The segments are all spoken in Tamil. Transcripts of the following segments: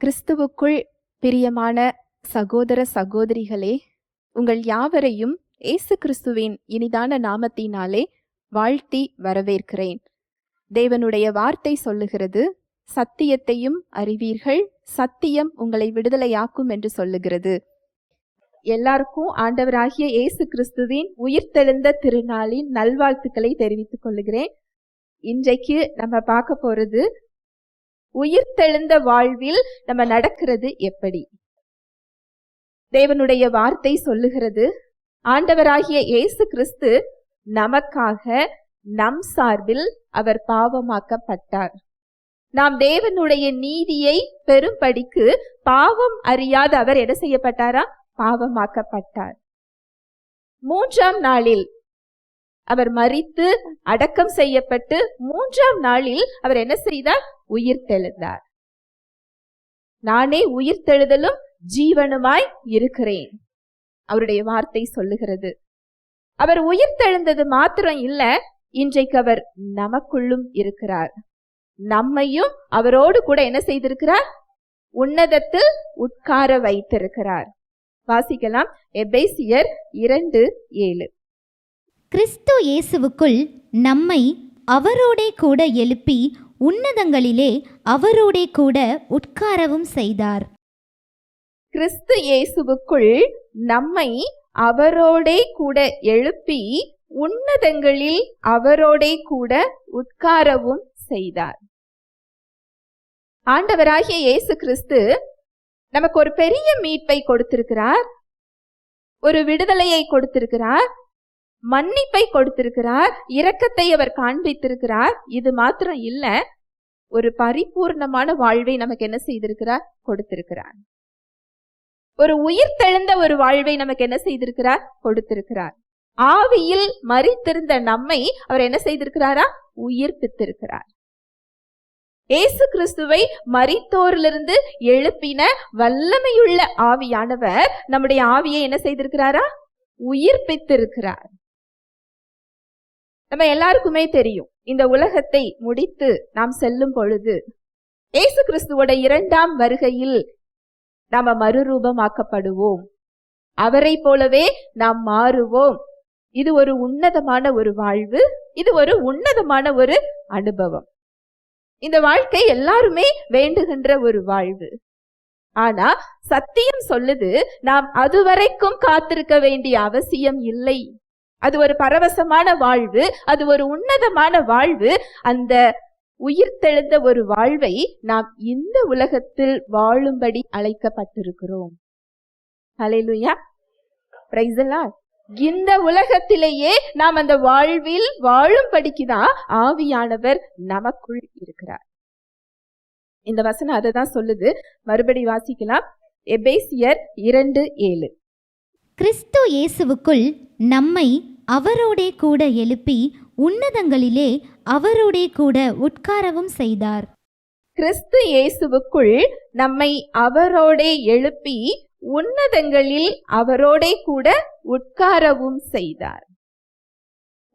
கிறிஸ்துவுக்குள் பிரியமான சகோதர சகோதரிகளே உங்கள் யாவரையும் இயேசு கிறிஸ்துவின் இனிதான நாமத்தினாலே வாழ்த்தி வரவேற்கிறேன். தேவனுடைய வார்த்தை சொல்லுகிறது சத்தியத்தையும் அறிவீர்கள் சத்தியம் உங்களை விடுதலையாக்கும் என்று சொல்லுகிறது. எல்லாருக்கும் ஆண்டவராகிய இயேசு கிறிஸ்துவின் உயிர்த்தெழுந்த திருநாளின் நல்வாழ்த்துக்களை தெரிவித்துக் கொள்கிறேன். இன்றைக்கு நம்ம பார்க்க போறது உயிர்த்தெழுந்த வாழ்வில் நம்ம நடக்கிறது எப்படி? தேவனுடைய வார்த்தை சொல்லுகிறது ஆண்டவராகிய இயேசு கிறிஸ்து நமக்காக நம் சார்பில் அவர் பாவமாக்கப்பட்டார். நாம் தேவனுடைய நீதியை பெரும்படிக்கு பாவம் அறியாத அவர் என்ன செய்யப்பட்டாரா? பாவமாக்கப்பட்டார். மூன்றாம் நாளில் அவர் மறித்து அடக்கம் செய்யப்பட்டு மூன்றாம் நாளில் அவர் என்ன செய்தார்? உயிர்த்தெழுந்தார். நானே உயிர்த்தெழுதலும் ஜீவனுமாய் இருக்கிறேன். அவருடைய வார்த்தை சொல்லுகிறது. அவர் உயிர்த்தெழுந்தது மாத்திரம் இல்ல இன்றைக்கு அவர் நமக்குள்ளும் இருக்கிறார். நம்மையும் அவரோடு கூட என்ன செய்திருக்கிறார்? உன்னதத்தில் உட்கார வைத்திருக்கிறார். வாசிக்கலாம் எபேசியர் இரண்டு ஏழு. கிறிஸ்து இயேசுவுக்குள் நம்மை அவரோடே கூட எழுப்பி உன்னதங்களிலே அவரோடே கூட உட்காரவும் செய்தார். கிறிஸ்து இயேசுவுக்குள் நம்மை அவரோடே கூட எழுப்பி உன்னதங்களில் அவரோடே கூட உட்காரவும் செய்தார். ஆண்டவராகிய இயேசு கிறிஸ்து நமக்கு ஒரு பெரிய மீட்பை கொடுத்திருக்கிறார். ஒரு விடுதலையை கொடுத்திருக்கிறார். மன்னிப்பை கொடுத்திருக்கிறார் இரக்கத்தை அவர் காண்பித்திருக்கிறார். இது மாத்திரம் இல்ல ஒரு பரிபூர்ணமான வாழ்வை நமக்கு என்ன செய்திருக்கிறார்? கொடுத்திருக்கிறார். ஒரு உயிர் தெழுந்த ஒரு வாழ்வை நமக்கு என்ன செய்திருக்கிறார்? கொடுத்திருக்கிறார். ஆவியில் மறித்திருந்த நம்மை அவர் என்ன செய்திருக்கிறாரா? உயிர்ப்பித்திருக்கிறார். ஏசு கிறிஸ்துவை மறித்தோரிலிருந்து எழுப்பின வல்லமையுள்ள ஆவியானவர் நம்முடைய ஆவியை என்ன செய்திருக்கிறாரா? உயிர்ப்பித்திருக்கிறார். நம்ம எல்லாருக்குமே தெரியும். இந்த உலகத்தை முடித்து நாம் செல்லும் பொழுது ஏசு கிறிஸ்துவோட இரண்டாம் வருகையில் நாம மறுரூபமாக்கப்படுவோம். அவரை போலவே நாம் மாறுவோம். இது ஒரு உன்னதமான ஒரு வாழ்வு இது ஒரு உன்னதமான ஒரு அனுபவம். இந்த வாழ்க்கை எல்லாருமே வேண்டுகின்ற ஒரு வாழ்வு. ஆனா சத்தியம் சொல்லுது நாம் அதுவரைக்கும் காத்திருக்க வேண்டிய அவசியம் இல்லை. அது ஒரு பரவசமான வாழ்வு அது ஒரு உன்னதமான வாழ்வு. அந்த உயிர்த்தெழுந்த ஒரு வாழ்வை நாம் இந்த உலகத்தில் வாழும்படி அழைக்கப்பட்டிருக்கிறோம். ஹalleluya பிரைஸ் இந்த உலகத்திலேயே நாம் அந்த வாழ்வில் வாழும்படிக்குதான் ஆவியானவர் நமக்குள் இருக்கிறார். இந்த வசனம் அதை தான் சொல்லுது. மறுபடி வாசிக்கலாம். எபேசியர் இரண்டு ஏழு. கிறிஸ்து இயேசுவுக்குள் நம்மை அவரோடே கூட எழுப்பி உன்னதங்களிலே அவரோடே கூட உட்காரவும் செய்தார். கிறிஸ்து இயேசுவுக்குள் நம்மை அவரோடே எழுப்பி உன்னதங்களில் அவரோடே கூட உட்காரவும் செய்தார்.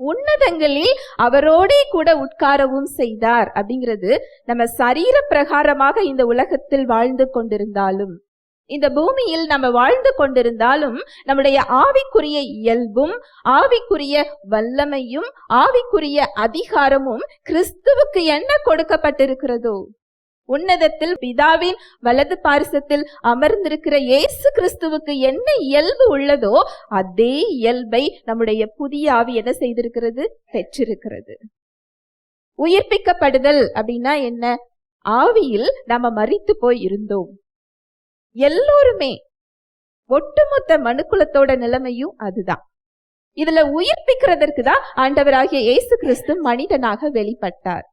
உன்னதங்களில் அவரோடே கூட உட்காரவும் செய்தார் அப்படிங்கிறது நம்ம சரீர பிரகாரமாக இந்த உலகத்தில் வாழ்ந்து கொண்டிருந்தாலும். இந்த பூமியில் நம்ம வாழ்ந்து கொண்டிருந்தாலும் நம்முடைய ஆவிக்குரிய இயல்பும் ஆவிக்குரிய வல்லமையும் ஆவிக்குரிய அதிகாரமும் கிறிஸ்துவுக்கு என்ன கொடுக்கப்பட்டிருக்கிறதோ? உன்னதத்தில் பிதாவின் வலது பாரிசத்தில் அமர்ந்திருக்கிற இயேசு கிறிஸ்துவுக்கு என்ன இயல்பு உள்ளதோ அதே இயல்பை நம்முடைய புதிய ஆவி என்ன செய்திருக்கிறது? பெற்றிருக்கிறது. உயிர்ப்பிக்கப்படுதல் அப்படின்னா என்ன? ஆவியில் நாம மறித்து போய் இருந்தோம் எல்லோருமே ஒட்டுமொத்த மனுக்குலத்தோட நிலைமையும் அதுதான். இதுல உயிர்ப்பிக்கிறதற்கு தான் ஆண்டவராகிய இயேசு கிறிஸ்து மனிதனாக வெளிப்பட்டார்.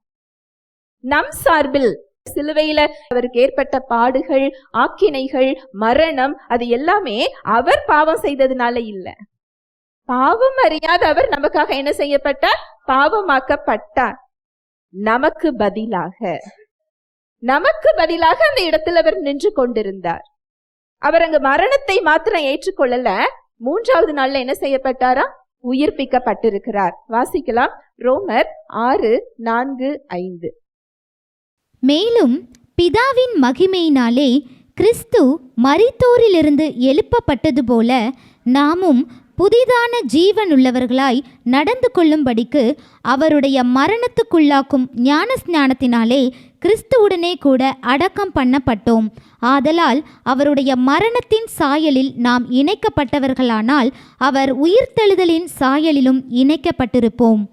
நம் சார்பில் சிலுவையில அவருக்கு ஏற்பட்ட பாடுகள் ஆக்கினைகள் மரணம் அது எல்லாமே அவர் பாவம் செய்ததுனால இல்ல. பாவம் அறியாத அவர் நமக்காக என்ன செய்யப்பட்டார்? பாவமாக்கப்பட்டார். நமக்கு பதிலாக. நமக்கு பதிலாக அந்த இடத்தில் அவர் நின்று கொண்டிருந்தார். அவர் அங்கு மரணத்தை மாத்திரம் ஏற்றுக்கொள்ளல. மூன்றாவது நாள்ல என்ன செய்யப்பட்டாரா? உயிர்ப்பிக்கப்பட்டிருக்கிறார். வாசிக்கலாம். ரோமர் ஆறு நான்கு ஐந்து. மேலும் பிதாவின் மகிமையினாலே கிறிஸ்து மரித்தோரிலிருந்து எழுப்பப்பட்டது போல நாமும் புதிதான ஜீவன் உள்ளவர்களாய் நடந்து கொள்ளும்படிக்கு அவருடைய மரணத்துக்குள்ளாக்கும் ஞான ஸ்நானத்தினாலே கிறிஸ்துவுடனே கூட அடக்கம் பண்ணப்பட்டோம். ஆதலால் அவருடைய மரணத்தின் சாயலில் நாம் இணைக்கப்பட்டவர்களானால் அவர் உயிர்த்தெழுதலின் சாயலிலும் இணைக்கப்பட்டிருப்போம்.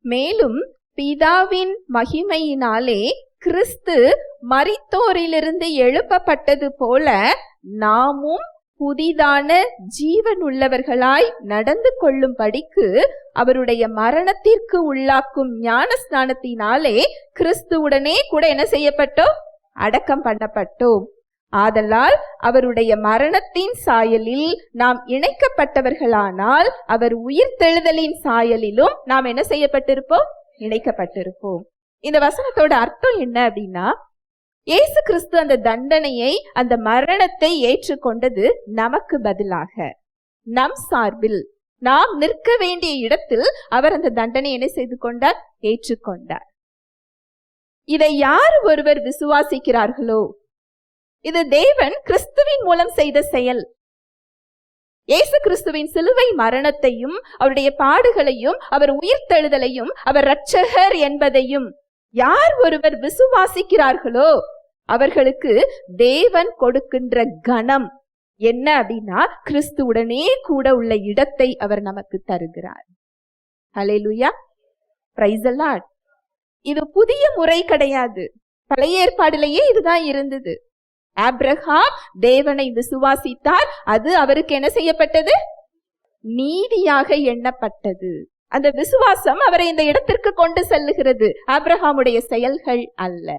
மேலும் பிதாவின் மகிமையினாலே கிறிஸ்து மரித்தோரிலிருந்து எழுப்பப்பட்டது போல நாமும் புதிதான ஜீவனுள்ளவர்களாய் நடந்து கொள்ளும்படிக்கு அவருடைய மரணத்திற்கு உள்ளாக்கும் ஞான ஸ்நானத்தினாலே கிறிஸ்துவுடனே கூட என்ன செய்யப்பட்டோம் அடக்கம் பண்ணப்பட்டோம் ஆதலால் அவருடைய மரணத்தின் சாயலில் நாம் இணைக்கப்பட்டவர்களானால் அவர் உயிர் தெழுதலின் சாயலிலும் நாம் என்ன செய்யப்பட்டிருப்போம்? இணைக்கப்பட்டிருப்போம். இந்த வசனத்தோட அர்த்தம் என்ன அப்படின்னா இயேசு கிறிஸ்து அந்த தண்டனையை அந்த மரணத்தை ஏற்றுக்கொண்டது நமக்கு பதிலாக. நம் சார்பில் நாம் நிற்க வேண்டிய இடத்தில் அவர் அந்த தண்டனை என்ன செய்து கொண்டார்? ஏற்றுக்கொண்டார். இதை யார் ஒருவர் விசுவாசிக்கிறார்களோ? இது தேவன் கிறிஸ்துவின் மூலம் செய்த செயல். இயேசு கிறிஸ்துவின் சிலுவை மரணத்தையும் அவருடைய பாடுகளையும் அவர் உயிர்த்தெழுதலையும் அவர் இரட்சகர் என்பதையும் யார் ஒருவர் விசுவாசிக்கிறார்களோ? அவர்களுக்கு தேவன் கொடுக்கின்ற கணம் என்ன அப்படின்னா கிறிஸ்துவுடனே கூட உள்ள இடத்தை அவர் நமக்கு தருகிறார். ஹalleluya பிரைஸ் இது புதிய முறை கிடையாது. பழைய ஏற்பாடிலேயே இதுதான் இருந்தது. ஆப்ரஹாம் தேவனை விசுவாசித்தார். அது அவருக்கு என்ன செய்யப்பட்டது? நீதியாக எண்ணப்பட்டது. அந்த விசுவாசம் அவரை இந்த இடத்திற்கு கொண்டு செல்லுகிறது. ஆப்ரஹாமுடைய செயல்கள் அல்ல.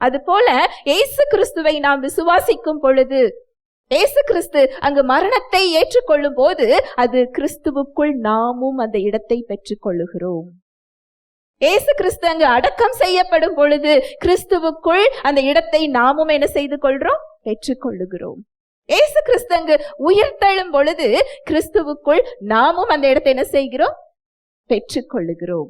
அதுபோல இயேசு கிறிஸ்துவை நாம் விசுவாசிக்கும் பொழுது இயேசு கிறிஸ்து அங்கு மரணத்தை ஏற்றுக்கொள்ளும் போது அது கிறிஸ்துவுக்குள் நாமும் அந்த இடத்தை பெற்றுக் கொள்ளுகிறோம் இயேசு கிறிஸ்து அங்கு அடக்கம் செய்யப்படும் பொழுது கிறிஸ்துவுக்குள் அந்த இடத்தை நாமும் என்ன செய்து கொள்றோம் பெற்றுக்கொள்ளுகிறோம். ஏசு இயேசு கிறிஸ்து அங்கு உயிர்த்தெழும் பொழுது கிறிஸ்துவுக்குள் நாமும் அந்த இடத்தை என்ன செய்கிறோம்? பெற்றுக்கொள்ளுகிறோம்.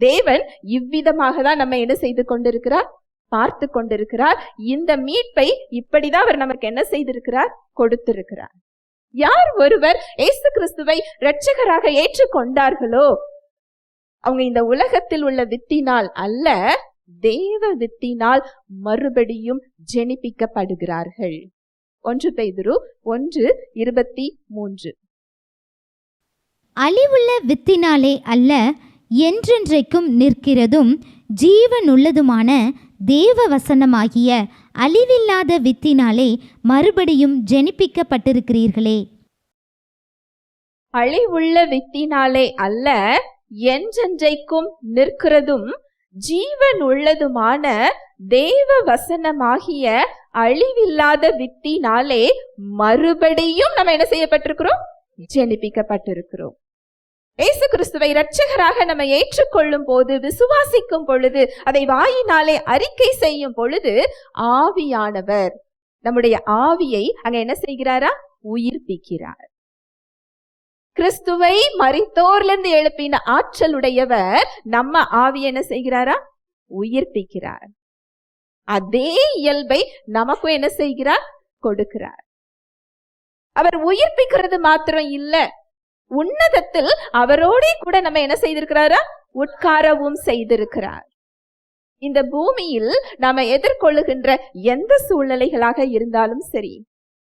தேவன் இவ்விதமாக தான் நம்ம என்ன செய்து கொண்டிருக்கிறார்? பார்த்து கொண்டிருக்கிறார். இந்த மீட்பை இப்படிதான் அவர் நமக்கு என்ன செய்திருக்கிறார்? கொடுத்திருக்கிறார். யார் ஒருவர் இயேசு கிறிஸ்துவை இரட்சகராக ஏற்றுக்கொண்டார்களோ? அவங்க இந்த உலகத்தில் உள்ள வித்தினால் அல்ல தேவ வித்தினால் மறுபடியும் ஜெனிப்பிக்கப்படுகிறார்கள். ஒன்று பெய்துரு ஒன்று இருபத்தி மூன்று. அழிவுள்ள வித்தினாலே அல்ல என்றென்றைக்கும் நிற்கிறதும் ஜீவனுள்ளதுமான தேவ வசனமாகிய அழிவில்லாத வித்தினாலே மறுபடியும் ஜெனிப்பிக்கப்பட்டிருக்கிறீர்களே. அழிவுள்ள வித்தினாலே அல்ல என்றென்றைக்கும் நிற்கிறதும் ஜீவன் உள்ளதுமான தேவ வசனமாகிய அழிவில்லாத வித்தினாலே மறுபடியும் நம்ம என்ன செய்யப்பட்டிருக்கிறோம்? ஜெனிப்பிக்கப்பட்டிருக்கிறோம். இயேசு கிறிஸ்துவை இரட்சகராக நம்ம ஏற்றுக்கொள்ளும் போது விசுவாசிக்கும் பொழுது அதை வாயினாலே அறிக்கை செய்யும் பொழுது ஆவியானவர் நம்முடைய ஆவியை அங்க என்ன செய்கிறாரா? உயிர்ப்பிக்கிறார். கிறிஸ்துவை மரித்தோர்லிருந்து எழுப்பின ஆற்றல் உடையவர் நம்ம ஆவி என்ன செய்கிறாரா? உயிர்ப்பிக்கிறார். அதே இயல்பை நமக்கும் என்ன செய்கிறார்? கொடுக்கிறார். அவர் உயிர்ப்பிக்கிறது மாத்திரம் இல்லை. உன்னதத்தில் அவரோடே கூட நம்ம என்ன செய்திருக்கிறாரா? உட்காரவும் செய்திருக்கிறார். இந்த பூமியில் நாம எதிர்கொள்ளுகின்ற எந்த சூழ்நிலைகளாக இருந்தாலும் சரி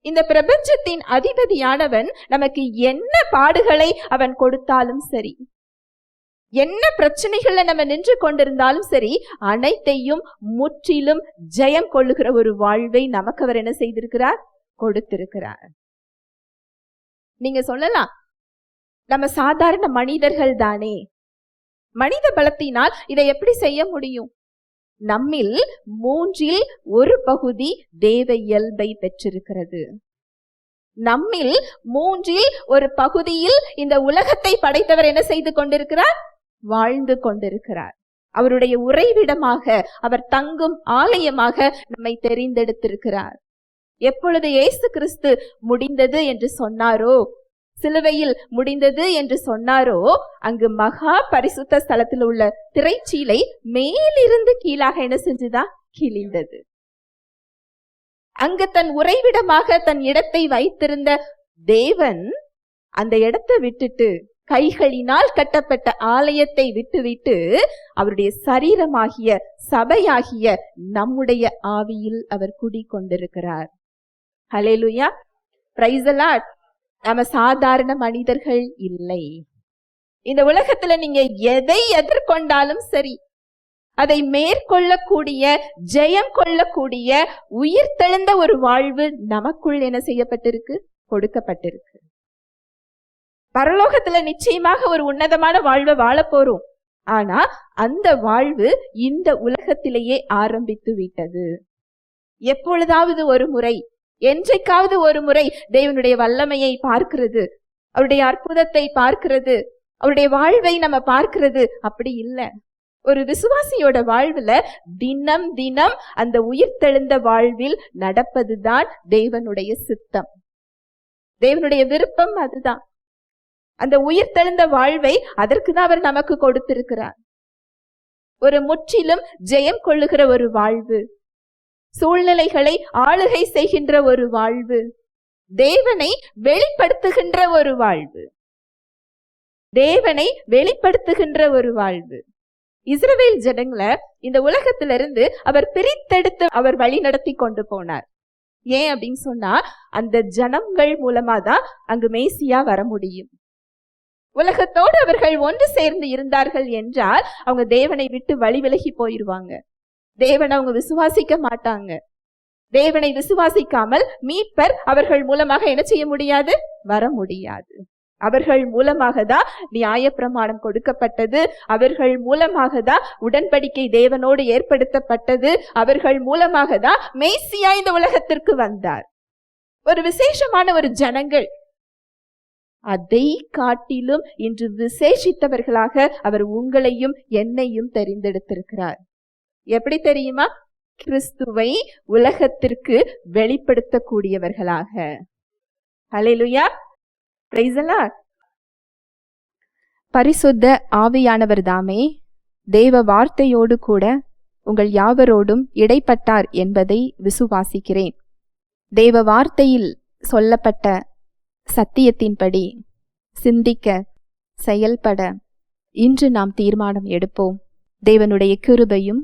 இந்த பிரபஞ்சத்தின் அதிபதியானவன் நமக்கு என்ன பாடுகளை அவன் கொடுத்தாலும் சரி என்ன பிரச்சனைகள்ல நம்ம நின்று கொண்டிருந்தாலும் சரி அனைத்தையும் முற்றிலும் ஜெயம் கொள்ளுகிற ஒரு வாழ்வை நமக்கு அவர் என்ன செய்திருக்கிறார்? கொடுத்திருக்கிறார். நீங்க சொல்லலாம் நம்ம சாதாரண மனிதர்கள் தானே. மனித பலத்தினால் இதை எப்படி செய்ய முடியும்? நம்மில் மூன்றில் ஒரு பகுதி தேவ இயல்பை பெற்றிருக்கிறது. நம்மில் மூன்றில் ஒரு பகுதியில் இந்த உலகத்தை படைத்தவர் என்ன செய்து கொண்டிருக்கிறார்? வாழ்ந்து கொண்டிருக்கிறார். அவருடைய உறைவிடமாக அவர் தங்கும் ஆலயமாக நம்மை தெரிந்தெடுத்திருக்கிறார். எப்பொழுது இயேசு கிறிஸ்து முடிந்தது என்று சொன்னாரோ சிலுவையில் முடிந்தது என்று சொன்னாரோ அங்கு மகா பரிசுத்த ஸ்தலத்தில் உள்ள திரைச்சீலை மேலிருந்து கீழாக என்ன செஞ்சுதா? கிழிந்தது. அங்கு தன் உறைவிடமாக தன் இடத்தை வைத்திருந்த தேவன் அந்த இடத்தை விட்டுட்டு கைகளினால் கட்டப்பட்ட ஆலயத்தை விட்டுவிட்டு அவருடைய சரீரமாகிய சபையாகிய நம்முடைய ஆவியில் அவர் குடி கொண்டிருக்கிறார் ஹலேலுயா பிரைசலாட் நம்ம சாதாரண மனிதர்கள் இல்லை. இந்த உலகத்துல நீங்க எதை எதிர்கொண்டாலும் சரி அதை மேற்கொள்ளக்கூடிய ஜெயம் கொள்ளக்கூடிய உயிர் தெழுந்த ஒரு வாழ்வு நமக்குள் என்ன செய்யப்பட்டிருக்கு? கொடுக்கப்பட்டிருக்கு. பரலோகத்துல நிச்சயமாக ஒரு உன்னதமான வாழ்வை வாழ போறோம். ஆனா அந்த வாழ்வு இந்த உலகத்திலேயே ஆரம்பித்து விட்டது. எப்பொழுதாவது ஒரு முறை என்றைக்காவது ஒரு முறை தேவனுடைய வல்லமையை பார்க்கிறது. அவருடைய அற்புதத்தை பார்க்கிறது. அவருடைய வாழ்வை நம்ம பார்க்கிறது. அப்படி இல்லை. ஒரு விசுவாசியோட வாழ்வுல தினம் தினம் அந்த உயிர்த்தெழுந்த வாழ்வில் நடப்பதுதான் தேவனுடைய சித்தம். தேவனுடைய விருப்பம் அதுதான். அந்த உயிர்த்தெழுந்த வாழ்வை அதற்கு தான் அவர் நமக்கு கொடுத்திருக்கிறார். ஒரு முற்றிலும் ஜெயம் கொள்ளுகிற ஒரு வாழ்வு. சூழ்நிலைகளை ஆளுகை செய்கின்ற ஒரு வாழ்வு. தேவனை வெளிப்படுத்துகின்ற ஒரு வாழ்வு. தேவனை வெளிப்படுத்துகின்ற ஒரு வாழ்வு. இஸ்ரவேல் ஜனங்களை இந்த உலகத்திலிருந்து அவர் பிரித்தெடுத்து அவர் வழி நடத்தி கொண்டு போனார். ஏன் அப்படின்னு சொன்னா அந்த ஜனங்கள் மூலமா தான் அங்கு மேசியா வர முடியும். உலகத்தோடு அவர்கள் ஒன்று சேர்ந்து இருந்தார்கள் என்றால் அவங்க தேவனை விட்டு வழி விலகி போயிருவாங்க. தேவனை அவங்க விசுவாசிக்க மாட்டாங்க. தேவனை விசுவாசிக்காமல் மீட்பர் அவர்கள் மூலமாக என்ன செய்ய முடியாது? வர முடியாது. அவர்கள் மூலமாக தான் நியாய பிரமாணம் கொடுக்கப்பட்டது. அவர்கள் மூலமாக தான் உடன்படிக்கை தேவனோடு ஏற்படுத்தப்பட்டது. அவர்கள் மூலமாக தான் மேசியா இந்த உலகத்திற்கு வந்தார். ஒரு விசேஷமான ஒரு ஜனங்கள். அதை காட்டிலும் இன்று விசேஷித்தவர்களாக அவர் உங்களையும் என்னையும் தெரிந்தெடுத்திருக்கிறார். எப்படி தெரியுமா? கிறிஸ்துவை உலகத்திற்கு வெளிப்படுத்தக்கூடியவர்களாக. ஹalleluya பரிசுத்த ஆவியானவர் தாமே தேவ வார்த்தையோடு கூட உங்கள் யாவரோடும் இடைப்பட்டார் என்பதை விசுவாசிக்கிறேன். தேவ வார்த்தையில் சொல்லப்பட்ட சத்தியத்தின்படி சிந்திக்க செயல்பட இன்று நாம் தீர்மானம் எடுப்போம். தேவனுடைய கிருபையும்